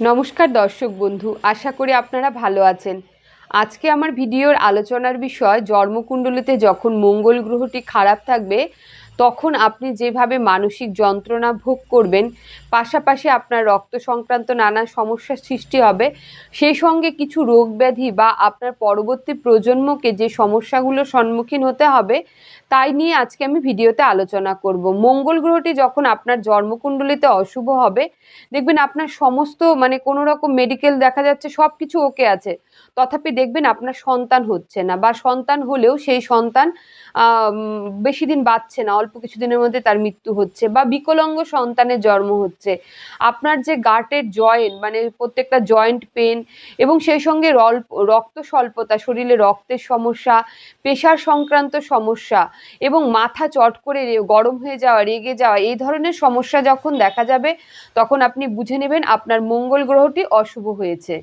নমস্কার দর্শক বন্ধু, আশা করি আপনারা ভালো আছেন। আজকে আমার ভিডিওর আলোচনার বিষয়, জন্মকুণ্ডলিতে যখন মঙ্গল গ্রহটি খারাপ থাকবে তখন আপনি যেভাবে মানসিক যন্ত্রণা ভোগ করবেন, পাশাপাশি আপনার রক্ত সংক্রান্ত নানা সমস্যার সৃষ্টি হবে, সেই সঙ্গে কিছু রোগ ব্যাধি বা আপনার পরবর্তী প্রজন্মকে যে সমস্যাগুলোর সম্মুখীন হতে হবে, তাই নিয়ে আজকে আমি ভিডিওতে আলোচনা করব। মঙ্গল গ্রহটি যখন আপনার জন্মকুণ্ডলিতে অশুভ হবে, দেখবেন আপনার সমস্ত মানে কোনো রকম মেডিকেল দেখা যাচ্ছে সব কিছু ওকে আছে। তথাপি দেখবেন আপনার সন্তান হচ্ছে না বা সন্তান হলেও সেই সন্তান বেশি দিন বাঁচছে না, অল্প কিছুদিনের মধ্যে তার মৃত্যু হচ্ছে বা বিকলাঙ্গ সন্তানের জন্ম হচ্ছে। আপনার যে গাটের জয়েন্ট মানে প্রত্যেকটা জয়েন্ট পেন এবং সেই সঙ্গে রক্ত স্বল্পতা, শরীরে রক্তের সমস্যা, প্রেশার সংক্রান্ত সমস্যা এবং মাথা চট করে গরম হয়ে যাওয়া, রেগে যাওয়া, এই ধরনের সমস্যা যখন দেখা যাবে, তখন আপনি বুঝে নেবেন আপনার মঙ্গল গ্রহটি অশুভ হয়েছে।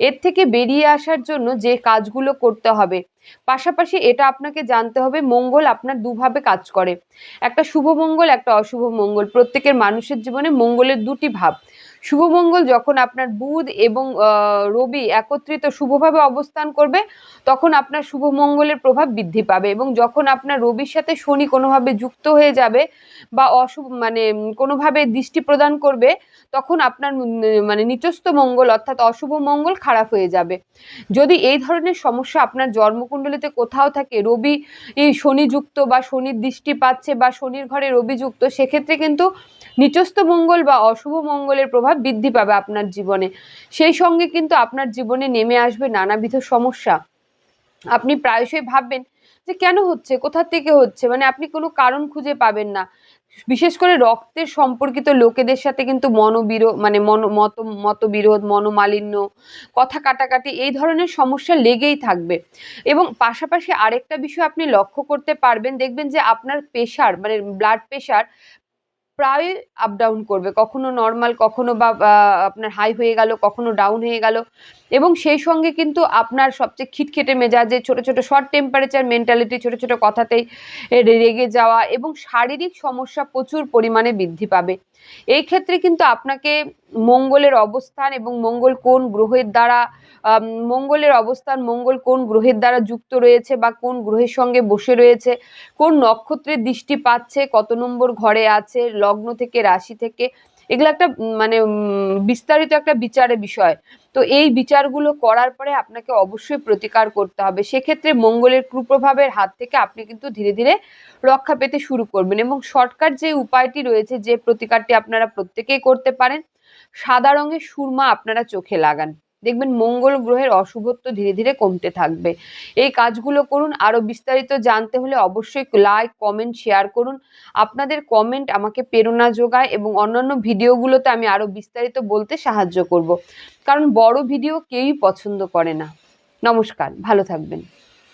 এর থেকে বেরিয়ে আসার জন্য যে কাজগুলো করতে হবে। পাশাপাশি এটা আপনাকে জানতে হবে, মঙ্গল আপনার দুভাবে কাজ করে। একটা শুভ মঙ্গল, একটা অশুভ মঙ্গল। প্রত্যেকের মানুষের জীবনে মঙ্গলের দুটি ভাব। শুভমঙ্গল যখন আপনার বুধ এবং রবি একত্রিত শুভভাবে অবস্থান করবে, তখন আপনার শুভ মঙ্গলের প্রভাব বৃদ্ধি পাবে এবং যখন আপনার রবির সাথে শনি কোনোভাবে যুক্ত হয়ে যাবে বা অশুভ মানে কোনোভাবে দৃষ্টি প্রদান করবে, তখন আপনার মানে নিচস্থ মঙ্গল অর্থাৎ অশুভ মঙ্গল খারাপ হয়ে যাবে। যদি এই ধরনের সমস্যা আপনার জন্মকুণ্ডলিতে কোথাও থাকে, রবি শনিযুক্ত বা শনির দৃষ্টি পাচ্ছে বা শনির ঘরে রবি যুক্ত, সেক্ষেত্রে কিন্তু নিচস্থ মঙ্গল বা অশুভ মঙ্গলের প্রভাব বৃদ্ধি পাবে আপনার জীবনে। সেই সঙ্গে কিন্তু আপনার জীবনে নেমে আসবে নানাবিধ সমস্যা। আপনি প্রায়শই ভাববেন যে কেন হচ্ছে? কোথা থেকে হচ্ছে? মানে আপনি কোনো কারণ খুঁজে পাবেন না। বিশেষ করে রক্তের সম্পর্কিত লোকেদের সাথে কিন্তু মনোবিরোধ মানে মন, মত, মতবিরোধ, মনোমালিন্য, কথা কাটাকাটি এই ধরনের সমস্যা লেগেই থাকবে। এবং পাশাপাশি আরেকটা বিষয় আপনি লক্ষ্য করতে পারবেন, দেখবেন যে আপনার প্রেশার মানে ব্লাড প্রেশার প্রায় আপ ডাউন করবে। কখনো নর্মাল কখনো বা আপনার হাই হয়ে গেল, কখনো ডাউন হয়ে গেল। এবং সেই সঙ্গে কিন্তু আপনার সবচেয়ে খিটখেটে মেজাজে, ছোট ছোট শর্ট টেম্পারেচার মেন্টালিটি ছোট ছোট কথাতেই রেগে যাওয়া এবং শারীরিক সমস্যা প্রচুর পরিমাণে বৃদ্ধি পাবে। এই ক্ষেত্রে কিন্তু আপনাকে মঙ্গলের অবস্থান এবং মঙ্গল কোন গ্রহের দ্বারা মঙ্গলের অবস্থান, মঙ্গল কোন গ্রহের দ্বারা যুক্ত রয়েছে বা কোন গ্রহের সঙ্গে বসে রয়েছে, কোন নক্ষত্রের দৃষ্টি পাচ্ছে, কত নম্বর ঘরে আছে, লগ্ন থেকে, রাশি থেকে এগুলো একটা মানে বিস্তারিত একটা বিচারের বিষয়। তো এই বিচারগুলো করার পরে আপনাকে অবশ্যই প্রতিকার করতে হবে। সেক্ষেত্রে মঙ্গলের কুপ্রভাবের হাত থেকে আপনি কিন্তু ধীরে ধীরে রক্ষা পেতে শুরু করবেন এবং শর্টকাট যে উপায়টি রয়েছে, যে প্রতিকারটি আপনারা প্রত্যেকেই করতে পারেন, সাদা রঙের সুরমা আপনারা চোখে লাগান। দেখবেন মঙ্গল গ্রহের অশুভত্ব ধীরে ধীরে কমতে থাকবে। এই কাজগুলো করুন। আরও বিস্তারিত জানতে হলে অবশ্যই লাইক কমেন্ট শেয়ার করুন। আপনাদের কমেন্ট আমাকে প্রেরণা যোগায় এবং অন্যান্য ভিডিওগুলোতে আমি আরও বিস্তারিত বলতে সাহায্য করব। কারণ বড় ভিডিও কেউই পছন্দ করে না। নমস্কার। ভালো থাকবেন।